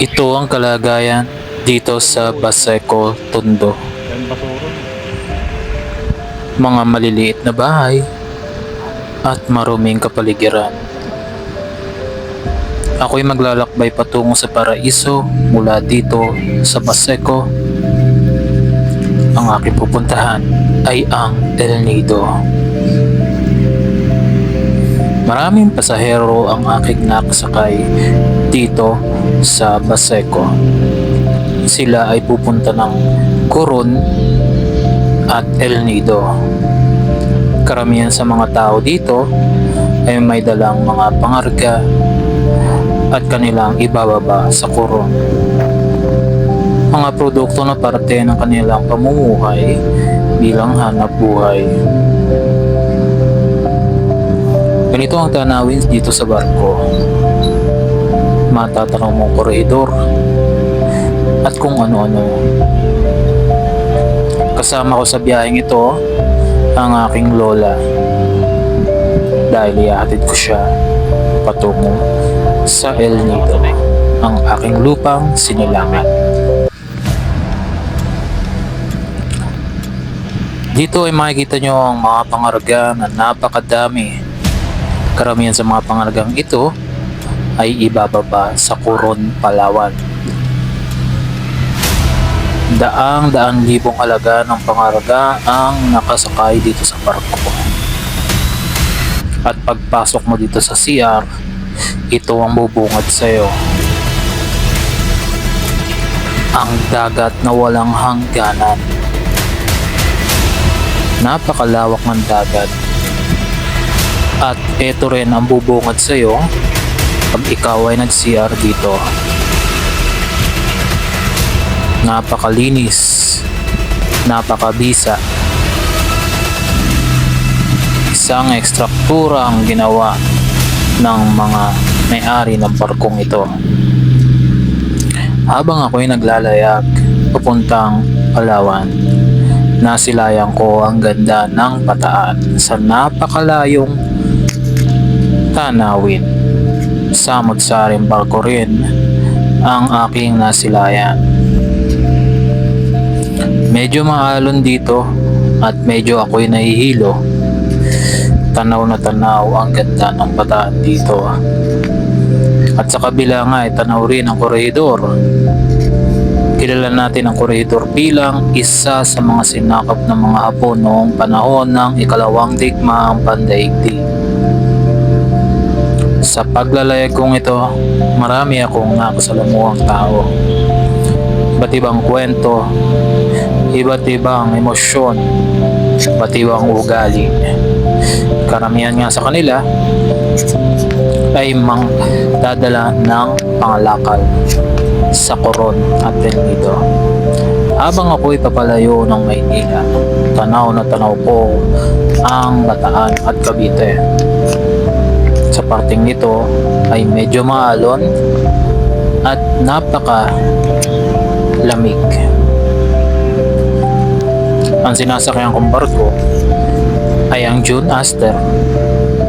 Ito ang kalagayan dito sa Baseco, Tondo. Mga maliliit na bahay at maruming kapaligiran. Ako'y maglalakbay patungo sa paraiso mula dito sa Baseco. Ang aking pupuntahan ay ang El Nido. Maraming pasahero ang aking nakasakay dito sa Baseco. Sila ay pupunta ng Coron at El Nido. Karamihan sa mga tao dito ay may dalang mga pangarga at kanilang ibababa sa Coron. Mga produkto na parte ng kanilang pamumuhay bilang hanap buhay. Ganito ang tanawin dito sa barko. Matatanaw mong koridor at kung ano-ano. Kasama ko sa biyaheng ito ang aking lola dahil ihahatid ko siya patungo sa El Nido, ang aking lupang sinilangan. Dito ay makikita nyo ang mga pangarga na napakadami. Karamihan sa mga pangargang ito ay ibababa sa Coron, Palawan. Daang daan libong halaga ng pangarga ang nakasakay dito sa barko. At pagpasok mo dito sa CR, ito ang bubungad sa'yo. Ang dagat na walang hangganan. Napakalawak ng dagat. At ito rin ang bubungad sa'yo pag ikaw ay nag-CR dito. Napakalinis. Napakabisa. Isang ekstruktura ang ginawa ng mga may-ari ng barkong ito. Habang ako'y naglalayag papuntang Palawan, nasilayan ko ang ganda ng pataan sa napakalayong tanawin. Samot-saring barko rin ang aking nasilayan. Medyo maalon dito at medyo ako'y nahihilo. Tanaw na tanaw ang ganda ng bataan dito. At sa kabila nga ay tanaw rin ang koridor. Kilala natin ang koridor bilang isa sa mga sinakop ng mga Hapon noong panahon ng ikalawang digmaang pandaigdig. Sa paglalayag kong ito, marami akong nakasalamuhang tao. Iba't ibang kwento, iba't ibang emosyon, iba't ibang ugali. Karamihan nga sa kanila ay mang dadala ng pangalakal sa Coron at Nido. Habang ako'y papalayo ng Maynila, tanaw na tanaw ko ang Bataan at Cavite. Sa parting ito ay medyo maalon at napaka lamig. Ang sinasakyan kong barko ay ang June Aster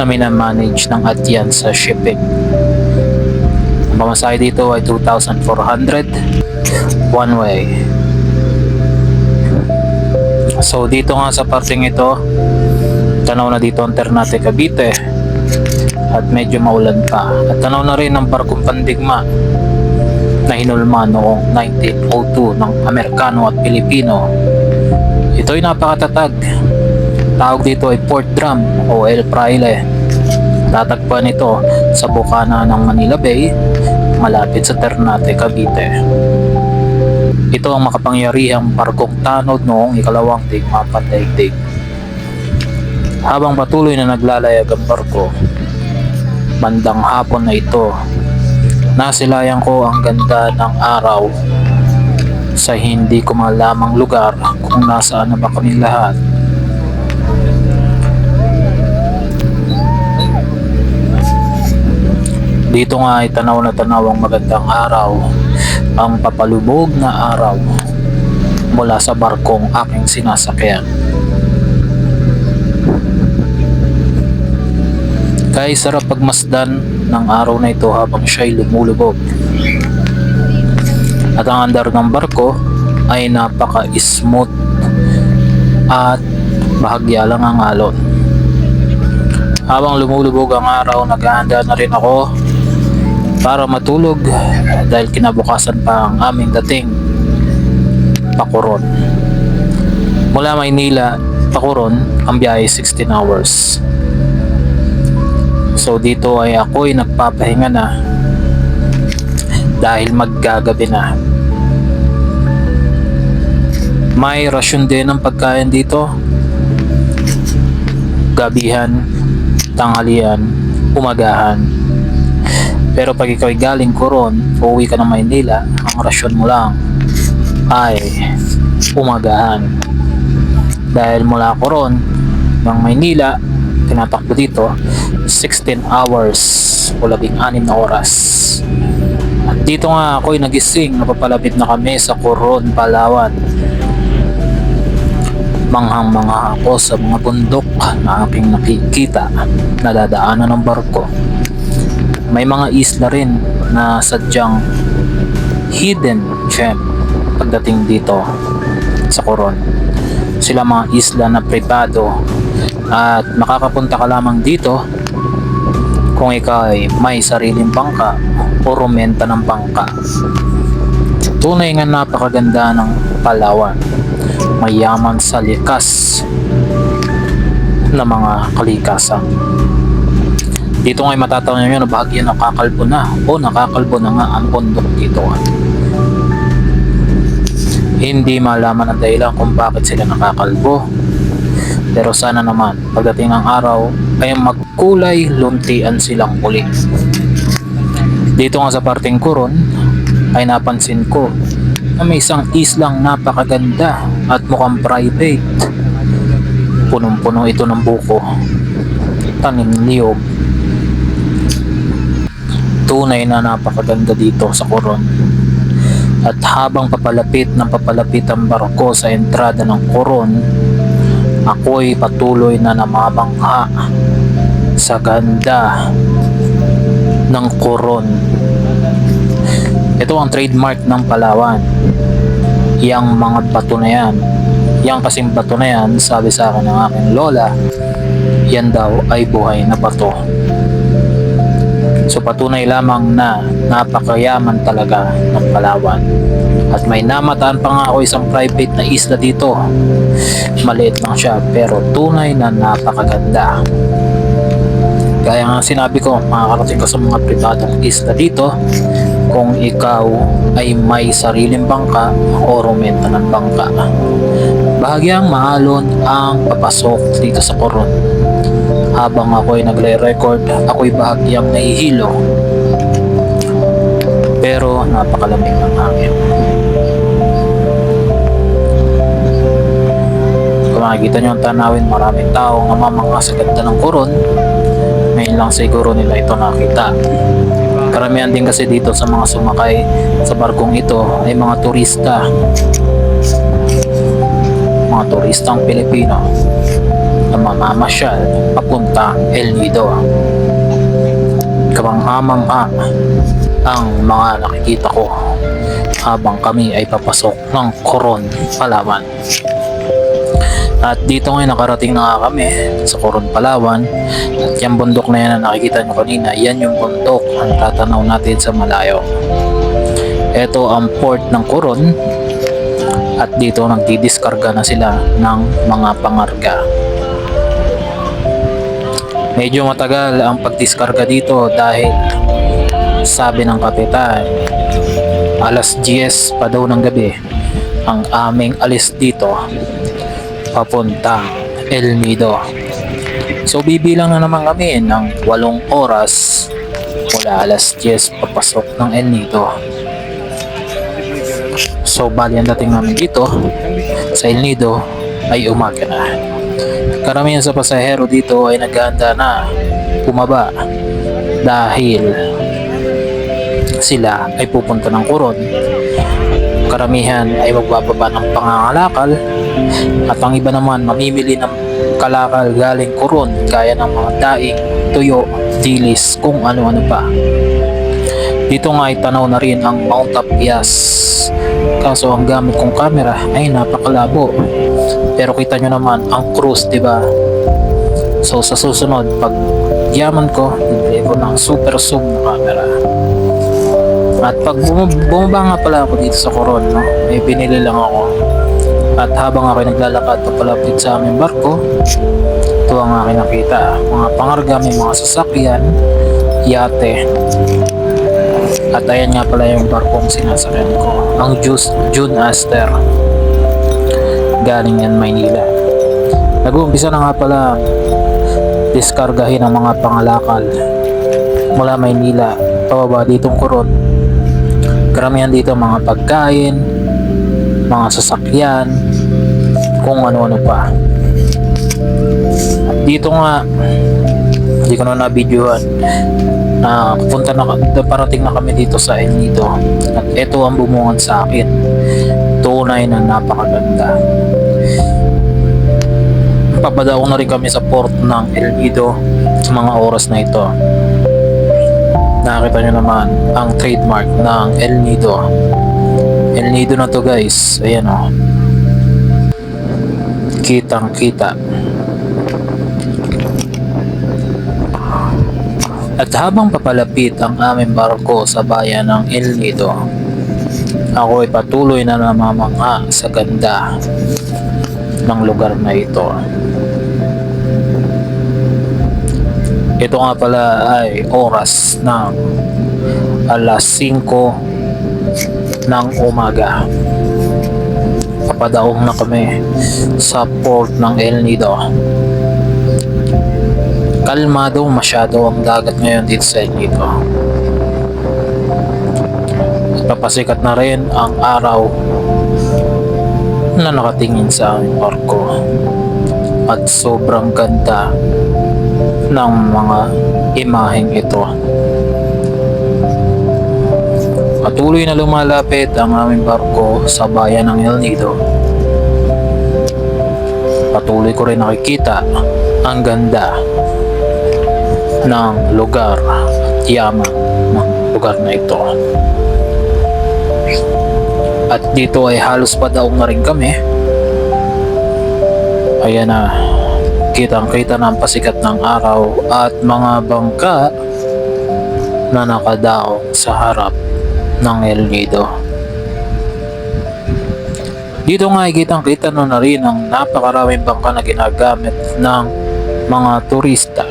na minamanage ng Atienza Shipping. Ang pamasahe dito ay 2,400 one way. So dito nga sa parting ito, tanaw na dito ang Ternate Cavite at medyo maulan pa. At tanaw na rin ang barkong Pandigma na hinulma noong 1902 ng Amerikano at Pilipino. Ito ay napakatatag. Tawag dito ay Port Drum o El Fraile. Tatagpuan ito sa bukana ng Manila Bay, malapit sa Ternate, Cavite. Ito ang makapangyarihang barkong tanod noong ikalawang digma pandaigdig. Habang patuloy na naglalayag ang barko, bandang hapon na ito, nasilayan ko ang ganda ng araw sa hindi ko malamang lugar kung nasaan na ba kami lahat. Dito nga ay tanaw na tanaw ang magandang araw, ang papalubog na araw mula sa barkong aking sinasakyan. Kaya sarap pagmasdan ng araw na ito habang siya'y lumulubog. At ang andar ng barko ay napaka-smooth at bahagya lang ang alon. Habang lumulubog ang araw, naghahanda na rin ako para matulog dahil kinabukasan pa ang aming dating Pakuron. Mula Maynila, Pakuron, ang biyahe 16 hours. So dito ay ako'y nagpapahinga na dahil maggagabi na. May rasyon din ang pagkain dito. Gabihan, tanghalian, umagahan. Pero pag ikaw ay galing Coron, uuwi ka ng Maynila, ang rasyon mo lang ay umagahan. Dahil mula Coron ng Maynila, tinatakbo dito 16 hours o labing anim na oras. At dito nga ako'y nagising, napapalapit na kami sa Coron, Palawan. Manghang mga ako sa mga bundok na aking nakikita na dadaanan ng barko. May mga isla rin na sadyang hidden gem pagdating dito sa Coron. Sila mga isla na privado at makakapunta ka lamang dito kung ikaw ay may sariling bangka o rumenta ng bangka. Tunay nga napakaganda ng Palawan. Mayaman sa likas na mga kalikasan. Dito nga'y matatanaw nyo na bahagya nakakalbo na o nakakalbo na nga ang bundok dito. Hindi malaman ang dahilan kung bakit sila nakakalbo. Pero sana naman, pagdating ng araw, ay magkulay luntian silang muli. Dito nga sa parting kuron, ay napansin ko na may isang islang napakaganda at mukhang private. Punong-puno ito ng buko. Tanim niyog. Tunay na napakaganda dito sa Coron. At habang papalapit ng papalapit ang barko sa entrada ng Coron, ako'y patuloy na namamangha sa ganda ng Coron. Ito ang trademark ng Palawan. Yang mga bato na yan. Yang kasing bato na yan, sabi sa akin ng aking lola, yan daw ay buhay na bato. So patunay lamang na napakayaman talaga ng Palawan. At may namataan pa nga ako isang private na isla dito. Maliit lang siya pero tunay na napakaganda. Gaya nga sinabi ko, makakarating ka sa mga pribadong isla dito kung ikaw ay may sariling bangka o rumenta ng bangka. Bahagyang maalon ang papasok dito sa Coron. Habang ako ay nagre-record, ako'y bahagyang nahihilo. Pero napakalamig ng hangin. Kung makikita nyo ang tanawin, maraming tao nga mamanga sa ganda ng Coron. Ngayon lang siguro nila ito nakita. Karamihan din kasi dito sa mga sumakay sa barkong ito ay mga turista. Mga turistang Pilipino na mamamasyal papunta El Nido. Kamangha-mangha ang mga nakikita ko habang kami ay papasok ng Coron, Palawan. At dito ngayon nakarating na nga kami sa Coron, Palawan. At yung bundok na yan na nakikita nyo kanina, yan yung bundok ang tatanaw natin sa malayo. Ito ang port ng Coron at dito nagdidiskarga na sila ng mga pangarga. Medyo matagal ang pagdiskarga dito dahil sabi ng kapitan, alas 10 pa daw ng gabi ang aming alis dito papuntang El Nido. So bibilang na naman kami ng 8 oras mula alas 10 papasok ng El Nido. So bali ang dating namin dito sa El Nido ay umaga na. Karamihan sa pasahero dito ay naghahanda na bumaba dahil sila ay pupunta ng Coron. Karamihan ay magbababa ng pangangalakal at ang iba naman mamimili ng kalakal galing Coron gaya ng mga daing, tuyo, dilis, kung ano-ano pa. Dito nga ay tanaw na rin ang Mount Apias guys. Kaso ang gamit kong camera ay napakalabo. Pero kita nyo naman ang cruise, di ba? So sa susunod, pag yaman ko, bibili ko ng super zoom na camera. At pag bum- bumaba nga pala ako dito sa Coron, no, may binili lang ako. At habang ako naglalakad papalapit sa aming barko, ito ang aking nakita. Mga pangarga, may mga sasakyan, yate. At ayan nga pala yung barkong sinasakyan ko. Ang June Aster. Galing yan Maynila. Nag-uumpisa na nga pala diskargahin ang mga pangalakal mula Maynila pababa ditong Coron. Karamihan dito mga pagkain, mga sasakyan, kung ano-ano pa. At dito nga, hindi ko na na-videoan na punta na parating na kami dito sa El Nido at ito ang bumungad sa akin tunay na napakaganda. Papadao na rin kami sa port ng El Nido sa mga oras na ito. Nakita nyo naman ang trademark ng El Nido. El Nido na to guys. Ayan o kitang kita At habang papalapit ang aming barko sa bayan ng El Nido, ako ay patuloy na namamangha sa ganda ng lugar na ito. Ito nga pala ay oras ng alas 5 ng umaga. Papadaong na kami sa port ng El Nido kalmado masyado ang dagat ngayon dito sa Enito. Papasikat na rin ang araw na nakatingin sa aming barko at sobrang ganda ng mga imaheng ito. Patuloy na lumalapit ang aming barko sa bayan ng El Nido. Patuloy ko rin nakikita ang ganda ng lugar at yaman ng lugar na ito. At dito ay halos padaong na rin kami. Ayan na, kitang kita ng pasikat ng araw at mga bangka na nakadaong sa harap ng El Nido. Dito nga ay kitang kita na na rin ang napakaraming bangka na ginagamit ng mga turista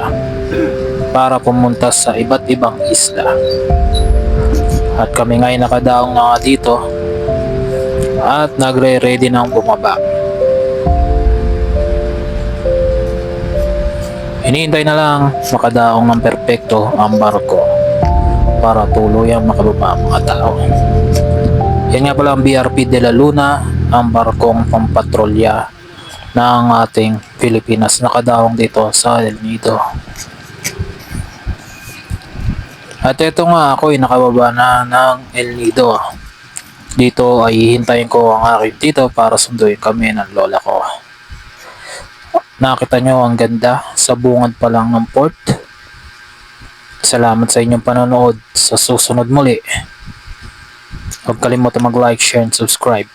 para pumunta sa iba't ibang isla. At kami nga ay nakadaong na dito at nagre-ready ng bumaba. Hinihintay na lang makadaong ng perpekto ang barko para tuluyang makababa ang mga tao. Yan nga pala ang BRP de la Luna, ang barkong pampatrolya ng ating Pilipinas nakadaong dito sa El Nido. At ito nga ako ay nakababa na ng El Nido. Dito ay hihintayin ko ang aking tito para sunduin kami ng lola ko. Nakita nyo ang ganda sa bungad pa lang ng port. Salamat sa inyong panonood. Sa susunod muli. Huwag kalimutan mag-like, share, and subscribe.